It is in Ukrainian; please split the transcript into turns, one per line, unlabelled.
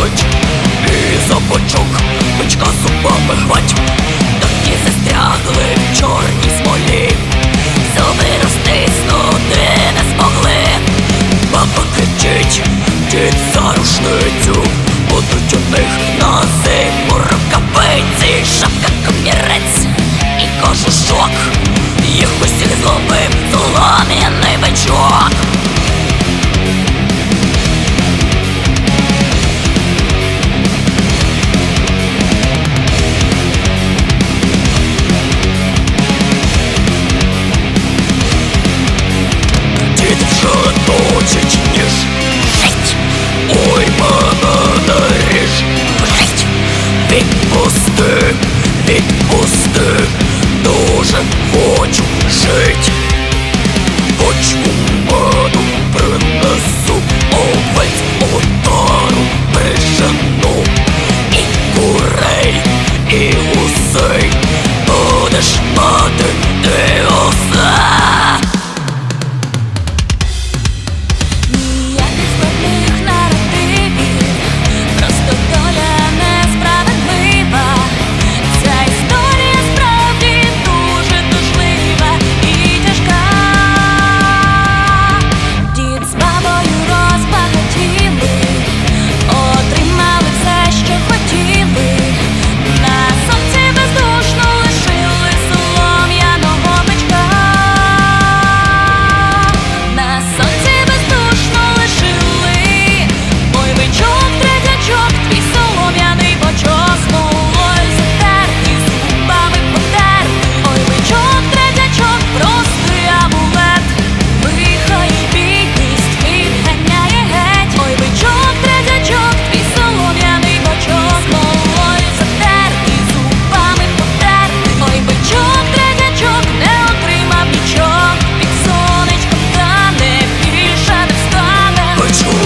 Будь Відпусти, відпусти, дуже хочу жить, Бочку меду принесу овець отару пижану, і курей, і гусей. Don't